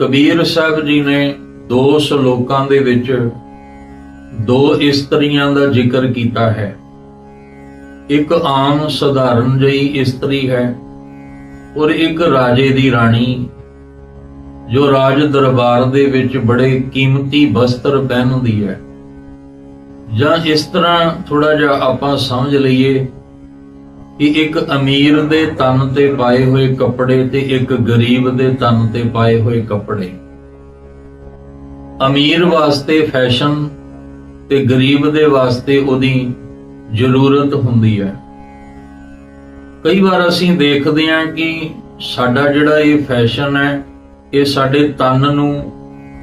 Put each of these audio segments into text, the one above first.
ਕਬੀਰ ਸਾਹਿਬ ਜੀ ਨੇ ਦੋ ਸ਼ਲੋਕਾਂ ਦੇ ਵਿੱਚ ਦੋ ਇਸਤਰੀਆਂ ਦਾ ਜ਼ਿਕਰ ਕੀਤਾ ਹੈ। ਇੱਕ ਆਮ ਸਧਾਰਨ ਜਿਹੀ ਇਸਤਰੀ ਹੈ ਔਰ ਇੱਕ ਰਾਜੇ ਦੀ ਰਾਣੀ, ਜੋ ਰਾਜ ਦਰਬਾਰ ਦੇ ਵਿੱਚ ਬੜੇ ਕੀਮਤੀ ਵਸਤਰ ਪਹਿਨਦੀ ਹੈ। ਜਾਂ ਇਸ ਤਰ੍ਹਾਂ ਥੋੜਾ ਜਿਹਾ ਆਪਾਂ ਸਮਝ ਲਈਏ ਕਿ ਇੱਕ ਅਮੀਰ ਦੇ ਤਨ ਤੇ ਪਾਏ ਹੋਏ ਕੱਪੜੇ ਤੇ ਇੱਕ ਗਰੀਬ ਦੇ ਤਨ ਤੇ ਪਾਏ ਹੋਏ ਕੱਪੜੇ। ਅਮੀਰ ਵਾਸਤੇ ਫੈਸ਼ਨ ਤੇ ਗਰੀਬ ਦੇ ਵਾਸਤੇ ਉਹਦੀ ਜ਼ਰੂਰਤ ਹੁੰਦੀ ਹੈ। ਕਈ ਵਾਰ ਅਸੀਂ ਦੇਖਦੇ ਹਾਂ ਕਿ ਸਾਡਾ ਜਿਹੜਾ ਇਹ ਫੈਸ਼ਨ ਹੈ, ਇਹ ਸਾਡੇ ਤਨ ਨੂੰ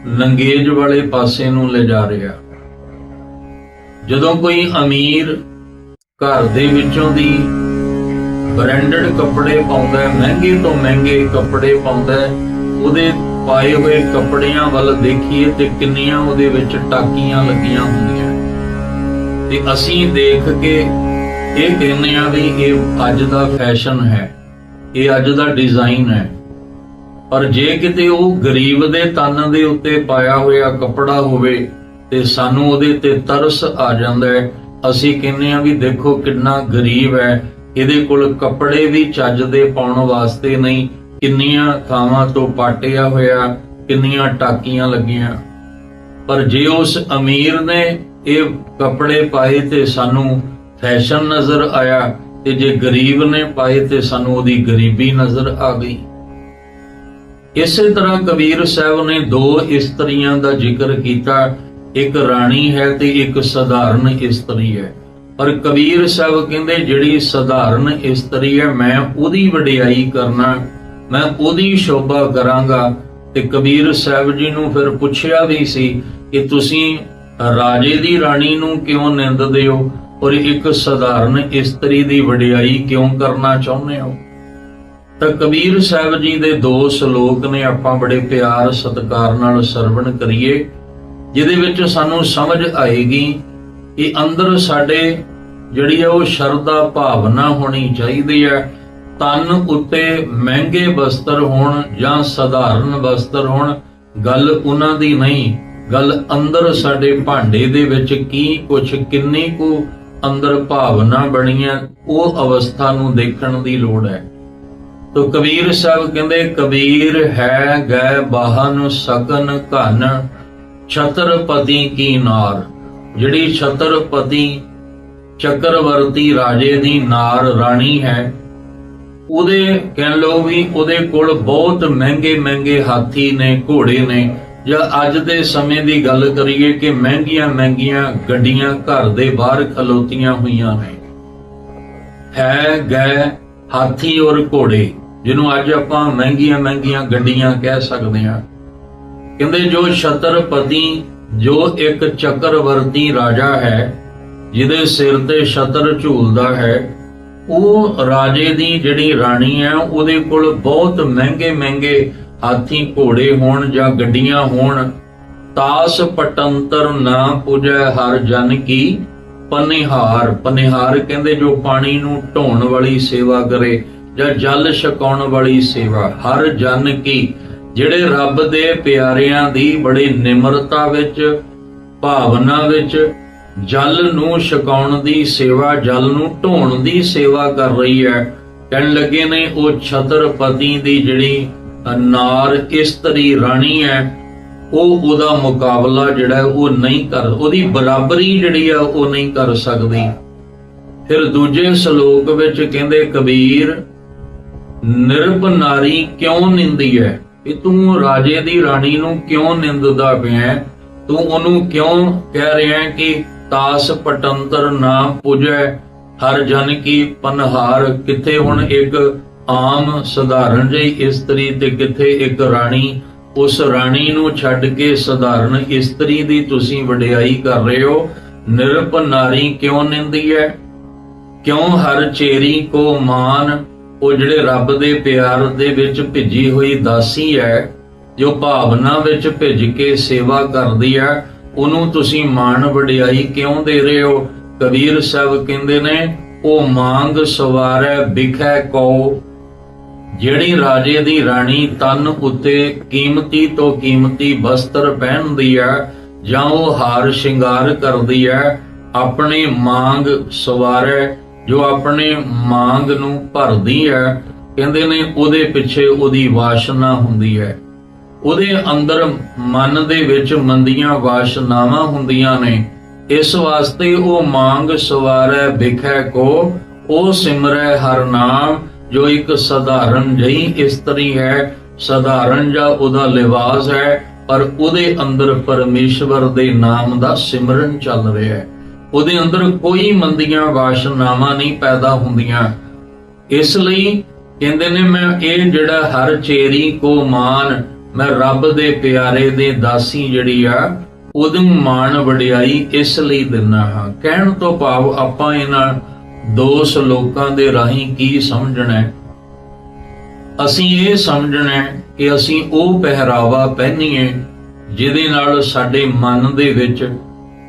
ਲੰਗੇਜ ਵਾਲੇ ਪਾਸੇ ਨੂੰ ਲੈ ਜਾ ਰਿਹਾ। ਜਦੋਂ ਕੋਈ ਅਮੀਰ ਘਰ ਦੇ ਵਿੱਚੋਂ ਦੀ ਬ੍ਰਾਂਡਡ ਕੱਪੜੇ ਪਾਉਂਦਾ ਹੈ, ਮਹਿੰਗੇ ਤੋਂ ਮਹਿੰਗੇ ਕੱਪੜੇ ਪਾਉਂਦਾ ਹੈ। ਉਹਦੇ ਪਾਏ ਹੋਏ ਕੱਪੜਿਆਂ ਵੱਲ ਦੇਖੀਏ ਤੇ ਕਿੰਨੀਆਂ ਉਹਦੇ ਵਿੱਚ ਟਾਕੀਆਂ ਲੱਗੀਆਂ ਹੁੰਦੀਆਂ ਤੇ ਅਸੀਂ ਦੇਖ ਕੇ ਇਹ ਕਹਿੰਦੇ ਆ ਵੀ ਇਹ ਅੱਜ ਦਾ ਫੈਸ਼ਨ ਹੈ, ਇਹ ਅੱਜ ਦਾ ਡਿਜ਼ਾਈਨ ਹੈ। ਪਰ ਜੇ ਕਿਤੇ ਉਹ ਗਰੀਬ ਦੇ ਤਨ ਦੇ ਉੱਤੇ ਪਾਇਆ ਹੋਇਆ ਕੱਪੜਾ ਹੋਵੇ ਤੇ ਸਾਨੂੰ ਉਹਦੇ ਤੇ ਤਰਸ ਆ ਜਾਂਦਾ ਹੈ। ਅਸੀਂ ਕਹਿੰਦੇ ਆ ਵੀ ਦੇਖੋ ਕਿੰਨਾ ਗਰੀਬ ਹੈ ਇਹਦੇ ਕੋਲ ਕੱਪੜੇ ਵੀ ਚੱਜ ਦੇ ਪਾਉਣ ਵਾਸਤੇ ਨਹੀਂ। ਕਿੰਨੀਆਂ ਥਾਵਾਂ ਤੋਂ ਪਾਟਿਆ ਹੋਇਆ, ਕਿੰਨੀਆਂ ਟਾਕੀਆਂ ਲੱਗੀਆਂ। ਪਰ ਜੇ ਉਸ ਅਮੀਰ ਨੇ ਇਹ ਕੱਪੜੇ ਪਾਏ ਤੇ ਸਾਨੂੰ ਫੈਸ਼ਨ ਨਜ਼ਰ ਆਇਆ, ਤੇ ਜੇ ਗਰੀਬ ਨੇ ਪਾਏ ਤੇ ਸਾਨੂੰ ਉਹਦੀ ਗਰੀਬੀ ਨਜ਼ਰ ਆ ਗਈ। ਇਸੇ ਤਰ੍ਹਾਂ ਕਬੀਰ ਸਾਹਿਬ ਨੇ ਦੋ ਇਸਤਰੀਆਂ ਦਾ ਜ਼ਿਕਰ ਕੀਤਾ। ਇੱਕ ਰਾਣੀ ਹੈ ਤੇ ਇੱਕ ਸਧਾਰਨ ਇਸਤਰੀ ਹੈ। ਪਰ ਕਬੀਰ ਸਾਹਿਬ ਕਹਿੰਦੇ, ਜਿਹੜੀ ਸਧਾਰਨ ਇਸਤਰੀ ਹੈ, ਮੈਂ ਉਹਦੀ ਵਡਿਆਈ ਕਰਨਾ, ਮੈਂ ਉਹਦੀ ਸ਼ੋਭਾ ਕਰਾਂਗਾ। ਤੇ ਕਬੀਰ ਸਾਹਿਬ ਜੀ ਨੂੰ ਫਿਰ ਪੁੱਛਿਆ ਵੀ ਸੀ ਕਿ ਤੁਸੀਂ ਰਾਜੇ ਦੀ ਰਾਣੀ ਨੂੰ ਕਿਉਂ ਨਿੰਦਦੇ ਹੋ ਔਰ ਇੱਕ ਸਧਾਰਨ ਇਸਤਰੀ ਦੀ ਵਡਿਆਈ ਕਿਉਂ ਕਰਨਾ ਚਾਹੁੰਦੇ ਹੋ? ਤਾਂ ਕਬੀਰ ਸਾਹਿਬ ਜੀ ਦੇ ਦੋ ਸ਼ਲੋਕ ਨੇ, ਆਪਾਂ ਬੜੇ ਪਿਆਰ ਸਤਿਕਾਰ ਨਾਲ ਸਰਵਣ ਕਰੀਏ, ਜਿਹਦੇ ਵਿੱਚ ਸਾਨੂੰ ਸਮਝ ਆਏਗੀ ਕਿ ਅੰਦਰ ਸਾਡੇ ਜਿਹੜੀ ਹੈ ਉਹ ਸ਼ਰਧਾ ਭਾਵਨਾ ਹੋਣੀ ਚਾਹੀਦੀ ਹੈ, ਤਨ ਉੱਤੇ ਮਹਿੰਗੇ ਵਸਤਰ ਹੋਣ ਜਾਂ ਸਧਾਰਨ ਵਸਤਰ ਹੋਣ, ਗੱਲ ਉਹਨਾਂ ਦੀ ਨਹੀਂ, ਗੱਲ ਅੰਦਰ ਸਾਡੇ ਭਾਂਡੇ ਦੇ ਵਿੱਚ ਕੀ ਕੁਛ, ਕਿੰਨੀ ਕੁ ਅੰਦਰ ਭਾਵਨਾ ਬਣੀਆਂ ਉਹ ਅਵਸਥਾ ਨੂੰ ਦੇਖਣ ਦੀ ਲੋੜ ਹੈ। ਤੋ ਕਬੀਰ ਸਾਹਿਬ ਕਹਿੰਦੇ, ਕਬੀਰ ਹੈ ਗੈ ਬਾਹਨ ਸਕਨ ਘਨ, ਛਤਰਪਤੀ ਕੀ ਨਾਰ। ਜਿਹੜੀ ਛਤਰਪਤੀ ਚੱਕਰਵਰਤੀ ਰਾਜੇ ਦੀ ਨਾਰ ਰਾਣੀ ਹੈ। ਉਹਦੇ, ਕਹਿ ਲੋ ਵੀ ਉਹਦੇ ਕੋਲ ਬਹੁਤ ਮਹਿੰਗੇ ਮਹਿੰਗੇ ਹਾਥੀ ਨੇ, ਘੋੜੇ ਨੇ। ਜਾਂ ਅੱਜ ਦੇ ਸਮੇਂ ਦੀ ਗੱਲ ਕਰੀਏ ਕਿ ਮਹਿੰਗੀਆਂ ਮਹਿੰਗੀਆਂ ਗੱਡੀਆਂ ਘਰ ਦੇ ਬਾਹਰ ਖਲੋਤੀਆਂ ਹੋਈਆਂ ਨੇ। ਹੈ ਗਏ ਹਾਥੀ ਔਰ ਘੋੜੇ, ਜਿਹਨੂੰ ਅੱਜ ਆਪਾਂ ਮਹਿੰਗੀਆਂ ਮਹਿੰਗੀਆਂ ਗੱਡੀਆਂ ਕਹਿ ਸਕਦੇ ਹਾਂ। ਕਹਿੰਦੇ ਜੋ ਛਤਰਪਤੀ, ਜੋ ਇੱਕ ਚੱਕਰਵਰਤੀ ਰਾਜਾ ਹੈ ਜਿਹਦੇ ਸਿਰ ਤੇ ਛਤਰ ਝੂਲਦਾ ਹੈ, ਉਹ ਰਾਜੇ ਦੀ ਜਿਹੜੀ ਰਾਣੀ ਹੈ, ਉਹਦੇ ਕੋਲ ਬਹੁਤ ਮਹਿੰਗੇ ਮਹਿੰਗੇ ਹਾਥੀ ਘੋੜੇ ਹੋਣ ਜਾਂ ਗੱਡੀਆਂ ਹੋਣ। ਤਾਸ ਪਟੰਤਰ ਨਾ ਪੁਜੈ ਹਰ ਜਨ ਕੀ ਪਨਿਹਾਰ। ਪਨਿਹਾਰ ਕਹਿੰਦੇ ਜੋ ਪਾਣੀ ਨੂੰ ਢੋਣ ਵਾਲੀ ਸੇਵਾ ਕਰੇ ਜਾਂ ਜਲ ਛਕਾਉਣ ਵਾਲੀ ਸੇਵਾ। ਹਰ ਜਨ ਕੀ, ਜਿਹੜੇ ਰੱਬ ਦੇ ਪਿਆਰਿਆਂ ਦੀ ਬੜੀ ਨਿਮਰਤਾ ਵਿੱਚ, ਭਾਵਨਾ ਵਿੱਚ ਜਲ ਨੂੰ ਛਕਾਉਣ ਦੀ ਸੇਵਾ, ਜਲ ਨੂੰ ਢੋਣ ਦੀ ਸੇਵਾ ਕਰ ਰਹੀ ਹੈ। ਕਹਿਣ ਲੱਗੇ ਨੇ, ਉਹ ਛਤਰਪਤੀ ਦੀ ਜਿਹੜੀ ਨਾਰ ਇਸਤਰੀ ਰਾਣੀ ਹੈ, ਉਹ ਉਹਦਾ ਮੁਕਾਬਲਾ ਜਿਹੜਾ ਉਹ ਨਹੀਂ ਕਰ, ਉਹਦੀ ਬਰਾਬਰੀ ਜਿਹੜੀ ਆ ਉਹ ਨਹੀਂ ਕਰ ਸਕਦੀ। ਫਿਰ ਦੂਜੇ ਸ਼ਲੋਕ ਵਿੱਚ ਕਹਿੰਦੇ, ਕਬੀਰ, ਨਿਰਭ ਨਾਰੀ ਕਿਉਂ ਨਿੰਦੀ ਹੈ? ਕਿ ਤੂੰ ਰਾਜੇ ਦੀ ਰਾਣੀ ਨੂੰ ਕਿਉਂ ਨਿੰਦਦਾ ਪਿਆ ਤੂੰ ਉਹਨੂੰ ਕਿਉਂ ਕਹਿ ਰਿਹਾ ਕਿ ਤਾਸ ਪਟੰਤਰ ਨਾ ਪੁਜੈ, ਹਰ ਜਨ ਕੀ ਪਨਹਾਰ, ਕਿੱਥੇ ਹੁਣ ਇੱਕ ਆਮ ਸਧਾਰਨ ਜਿਹੀ ਇਸਤਰੀ ਤੇ ਕਿੱਥੇ ਇੱਕ ਰਾਣੀ? ਉਸ ਰਾਣੀ ਨੂੰ ਛੱਡ ਕੇ ਸਧਾਰਨ ਇਸਤਰੀ ਦੀ ਤੁਸੀਂ ਵਡਿਆਈ ਕਰ ਰਹੇ ਹੋ। ਨਿਰਪ ਨਾਰੀ ਕਿਉਂ ਨਿੰਦੀ ਹੈ ਕਿਉਂ ਹਰ ਚੇਰੀ ਕੋ ਮਾਨ ਉਹ ਜਿਹੜੇ ਰੱਬ ਦੇ ਪਿਆਰ ਦੇ ਵਿੱਚ ਭਿੱਜੀ ਹੋਈ ਦਾਸੀ ਹੈ ਜੋ ਭਾਵਨਾ ਵਿੱਚ ਭਿੱਜ ਕੇ ਸੇਵਾ ਕਰਦੀ ਹੈ ਉਹਨੂੰ ਤੁਸੀਂ ਮਾਣ ਵਡਿਆਈ ਕਿਉਂ ਦੇ ਰਹੇ ਹੋ? ਕਬੀਰ ਸਾਹਿਬ ਕਹਿੰਦੇ ਨੇ, ਉਹ ਮੰਗ ਸਵਾਰੈ, ਵਿਖੈ ਕੋ ਜਿਹੜੀ ਰਾਜੇ ਦੀ ਰਾਣੀ ਤਨ ਉੱਤੇ ਕੀਮਤੀ ਤੋਂ ਕੀਮਤੀ ਵਸਤਰ ਪਹਿਨਦੀ ਹੈ ਜਾਂ ਉਹ ਹਾਰ ਸ਼ਿੰਗਾਰ ਕਰਦੀ ਹੈ, ਆਪਣੇ ਮੰਗ ਸਵਾਰੇ, ਜੋ ਆਪਣੇ ਮੰਗ ਨੂੰ ਭਰਦੀ ਹੈ, ਕਹਿੰਦੇ ਨੇ ਉਹਦੇ ਪਿੱਛੇ ਉਹਦੀ ਵਾਸ਼ਨਾ ਹੁੰਦੀ ਹੈ। ਉਹਦੇ ਅੰਦਰ ਮਨ ਦੇ ਵਿੱਚ ਮੰਦੀਆਂ ਵਾਸ਼ਨਾਵਾਂ ਹੁੰਦੀਆਂ ਨੇ। ਇਸ ਵਾਸਤੇ ਉਹ ਮੰਗ ਸਵਾਰੈ, ਵਿਖੈ ਕੋ, ਉਹ ਸਿਮਰੈ ਹਰ ਨਾਮ, ਜੋ ਇੱਕ ਸਧਾਰਨ ਜਈ ਇਸਤਰੀ ਹੈ। ਸਧਾਰਨ ਜਾਂ ਉਹਦਾ ਲਿਵਾਸ ਹੈ, ਪਰ ਉਹਦੇ ਅੰਦਰ ਪਰਮੇਸ਼ਵਰ ਦੇ ਨਾਮ ਦਾ ਸਿਮਰਨ ਚੱਲ ਰਿਹਾ ਹੈ। ਉਹਦੇ ਅੰਦਰ ਕੋਈ ਮੰਦੀਆਂ ਵਾਸ਼ਨਾਵਾਂ ਨਹੀਂ ਪੈਦਾ ਹੁੰਦੀਆਂ। ਇਸ ਲਈ ਕਹਿੰਦੇ ਨੇ ਮੈਂ, ਇਹ ਜਿਹੜਾ ਹਰ ਚੇਰੀ ਕੋ ਮਾਨ ਮੈਂ ਰੱਬ ਦੇ ਪਿਆਰੇ ਦੇ ਦਾਸੀ ਜਿਹੜੀ ਆ, ਉਹਦੇ ਮਾਣ ਵਡਿਆਈ ਇਸ ਲਈ ਦਿੰਨਾ ਹਾਂ। ਕਹਿਣ ਤੋਂ ਭਾਵ ਆਪਾਂ ਇਹਨਾਂ ਦੋ ਸ਼ਲੋਕਾਂ ਦੇ ਰਾਹੀਂ ਕੀ ਸਮਝਣਾ ਹੈ? ਅਸੀਂ ਇਹ ਸਮਝਣਾ ਕਿ ਅਸੀਂ ਉਹ ਪਹਿਰਾਵਾ ਪਹਿਨੀਏ, ਜਿਹਦੇ ਨਾਲ ਸਾਡੇ ਮਨ ਦੇ ਵਿੱਚ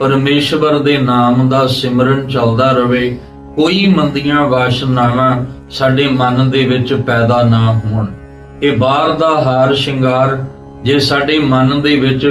ਪਰਮੇਸ਼ਵਰ ਦੇ ਨਾਮ ਦਾ ਸਿਮਰਨ ਚੱਲਦਾ ਰਹੇ ਕੋਈ ਮੰਦੀਆਂ ਵਾਸ਼ਨਾਵਾਂ ਸਾਡੇ ਮਨ ਦੇ ਵਿੱਚ ਪੈਦਾ ਨਾ ਹੋਣ। ਇਹ ਬਾਹਰ ਦਾ ਹਾਰ ਸ਼ਿੰਗਾਰ ਜੇ ਸਾਡੇ ਮਨ ਦੇ ਵਿੱਚ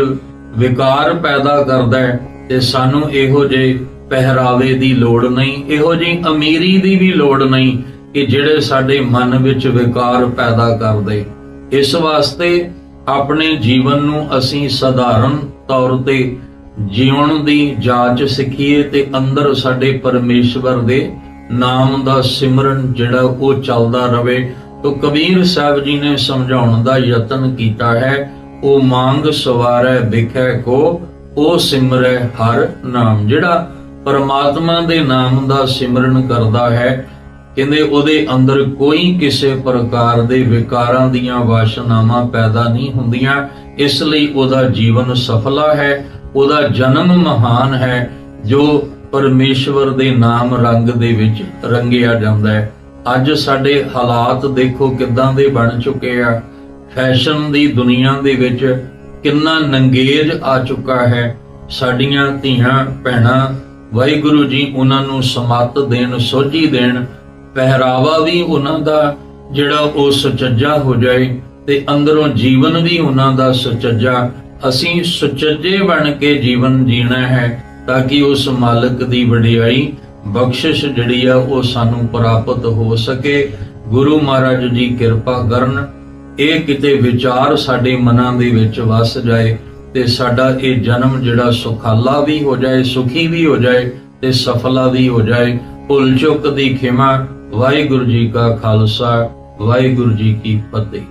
ਵਿਕਾਰ ਪੈਦਾ ਕਰਦਾ ਹੈ, ਤੇ ਸਾਨੂੰ ਇਹੋ ਜਿਹੇ ਪਹਿਰਾਵੇ ਦੀ ਲੋੜ ਨਹੀਂ, ਇਹੋ ਜਿਹੀ ਅਮੀਰੀ ਦੀ ਵੀ ਲੋੜ ਨਹੀਂ ਕਿ ਜਿਹੜੇ ਸਾਡੇ ਮਨ ਵਿੱਚ ਵਿਕਾਰ ਪੈਦਾ ਕਰਦੇ। ਇਸ ਵਾਸਤੇ ਆਪਣੇ ਜੀਵਨ ਨੂੰ ਅਸੀਂ ਸਧਾਰਨ ਤੌਰ ਤੇ ਜਿਉਣ ਦੀ ਜਾਂਚ ਸਿੱਖੀਏ ਤੇ ਅੰਦਰ ਸਾਡੇ ਪਰਮੇਸ਼ਵਰ ਦੇ ਨਾਮ ਦਾ ਸਿਮਰਨ ਜਿਹੜਾ ਉਹ ਚੱਲਦਾ ਰਵੇ ਤੋ ਕਬੀਰ ਸਾਹਿਬ ਜੀ ਨੇ ਸਮਝਾਉਣ ਦਾ ਯਤਨ ਕੀਤਾ ਹੈ, ਉਹ ਮੰਗ ਸਵਾਰੈ, ਵਿਖੈ ਕੋ, ਉਹ ਸਿਮਰੈ ਹਰ ਨਾਮ। ਜਿਹੜਾ ਪਰਮਾਤਮਾ ਦੇ ਨਾਮ ਦਾ ਸਿਮਰਨ ਕਰਦਾ ਹੈ, ਕਹਿੰਦੇ ਉਹਦੇ ਅੰਦਰ ਕੋਈ ਕਿਸੇ ਪ੍ਰਕਾਰ ਦੇ ਵਿਕਾਰਾਂ ਦੀਆਂ ਵਾਸ਼ਨਾਵਾਂ ਪੈਦਾ ਨਹੀਂ ਹੁੰਦੀਆਂ, ਇਸ ਲਈ ਉਹਦਾ ਜੀਵਨ ਸਫਲਾ ਹੈ, ਉਹਦਾ ਜਨਮ ਮਹਾਨ ਹੈ, ਜੋ ਪਰਮੇਸ਼ਵਰ ਦੇ ਨਾਮ ਰੰਗ ਦੇ ਵਿੱਚ ਰੰਗਿਆ ਜਾਂਦਾ ਹੈ। ਅੱਜ ਸਾਡੇ ਹਾਲਾਤ ਦੇਖੋ ਕਿੱਦਾਂ ਦੇ ਬਣ ਚੁੱਕੇ ਆ। ਫੈਸ਼ਨ ਦੀ ਦੁਨੀਆ ਦੇ ਵਿੱਚ ਕਿੰਨਾ ਨੰਗੇਜ ਆ ਚੁੱਕਾ ਹੈ। ਸਾਡੀਆਂ ਧੀਆਂ, ਭੈਣਾਂ, ਵਾਹਿਗੁਰੂ ਜੀ ਉਹਨਾਂ ਨੂੰ ਸਮੱਤ ਦੇਣ, ਸੋਝੀ ਦੇਣ, ਪਹਿਰਾਵਾ ਵੀ ਉਹਨਾਂ ਦਾ ਜਿਹੜਾ ਉਹ ਸੁਚੱਜਾ ਹੋ ਜਾਏ ਤੇ ਅੰਦਰੋਂ ਜੀਵਨ ਵੀ ਉਹਨਾਂ ਦਾ ਸੁਚੱਜਾ। ਅਸੀਂ ਸੁਚੱਜੇ ਬਣ ਕੇ ਜੀਵਨ ਜੀਣਾ ਹੈ ਤਾਂ ਕਿ ਉਸ ਮਾਲਕ ਦੀ ਵਡਿਆਈ ਬਖਸ਼ਿਸ਼ ਜਿਹੜੀ ਆ, ਉਹ ਸਾਨੂੰ ਪ੍ਰਾਪਤ ਹੋ ਸਕੇ। ਗੁਰੂ ਮਹਾਰਾਜ ਜੀ ਕਿਰਪਾ ਕਰਨ, ਇਹ ਕਿਤੇ ਵਿਚਾਰ ਸਾਡੇ ਮਨਾਂ ਦੇ ਵਿੱਚ ਵਸ ਜਾਏ ਤੇ ਸਾਡਾ ਇਹ ਜਨਮ ਜਿਹੜਾ ਸੁਖਾਲਾ ਵੀ ਹੋ ਜਾਏ, ਸੁਖੀ ਵੀ ਹੋ ਜਾਏ ਤੇ ਸਫਲਾ ਵੀ ਹੋ ਜਾਏ। ਭੁੱਲ ਚੁੱਕ ਦੀ ਖਿਮਾ, ਵਾਹਿਗੁਰੂ ਜੀ ਕਾ ਖਾਲਸਾ, ਵਾਹਿਗੁਰੂ ਜੀ ਕੀ ਫਤਿਹ।